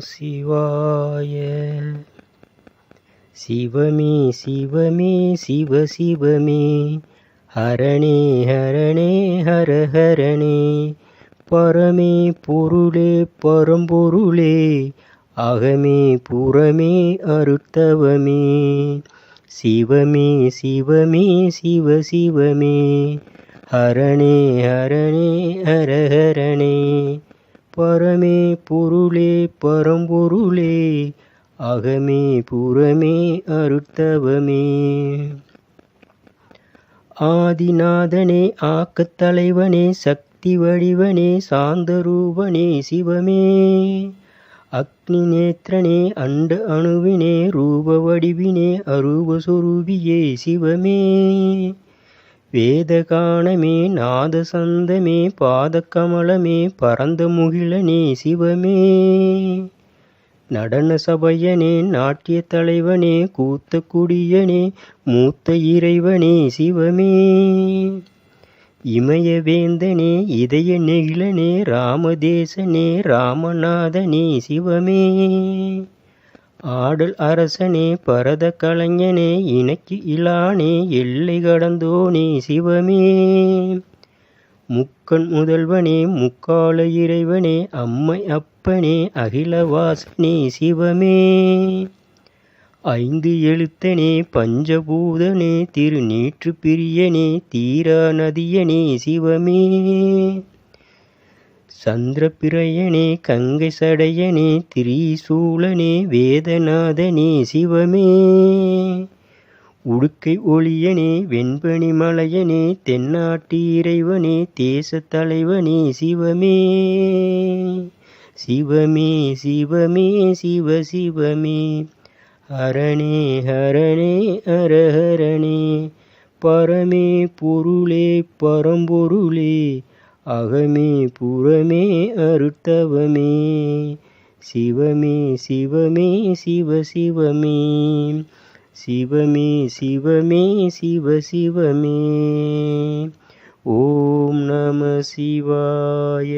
சிவாய. சிவமே சிவமே சிவ சிவமே. ஹரணே ஹரணே ஹர ஹரணே பரமே பொருளே பரம்பொருளே. அகமே புறமே அருத்தவமே. சிவமே சிவமே சிவ சிவமே. ஹரணே ஹரணே ஹர ஹரணே பரமே பொருளே பரம்பொருளே அகமே புறமே அருத்தவமே. ஆதிநாதனே ஆக்கத்தலைவனே சக்தி வடிவனே சாந்தரூபனே சிவமே. அக்னி நேத்திரனே அண்ட அணுவினே ரூப வடிவினே அரூபஸ்வரூபியே சிவமே. வேதகானமே நாதசந்தமே பாதக்கமலமே பரந்த முகிலனே சிவமே. நடன சபையனே நாட்டிய தலைவனே கூத்த குடியனே மூத்த இறைவனே சிவமே. இமய வேந்தனே இதய நெகிழனே ராமதேசனே ராமநாதனே சிவமே. ஆடல் அரசனே பரத கலைஞனே இணைக்கு இலானே எல்லை கடந்தோனே சிவமே. முக்கண் முதல்வனே முக்கால இறைவனே அம்மை அப்பனே அகிலவாசனே சிவமே. ஐந்து எழுத்தனே பஞ்சபூதனே திருநீற்று பிரியனே தீரா நதியனே சிவமே. சந்திரபிரையனே கங்கை சடையனே திரிசூலனே வேதநாதனே சிவமே. உடுக்கை ஒளியனே வெண்பனி மலையனே தென்னாட்டு இறைவனே தேச தலைவனே சிவமே. சிவமே சிவமே சிவ சிவமே. ஹரணே ஹரணே ஹரஹரணே பரமே பொருளே பரம்பொருளே. அகமே புறமே அருத்தவமே சிவமே சிவமே சிவ சிவமே சிவமே சிவமே சிவ சிவமே ஓம் நம சிவாய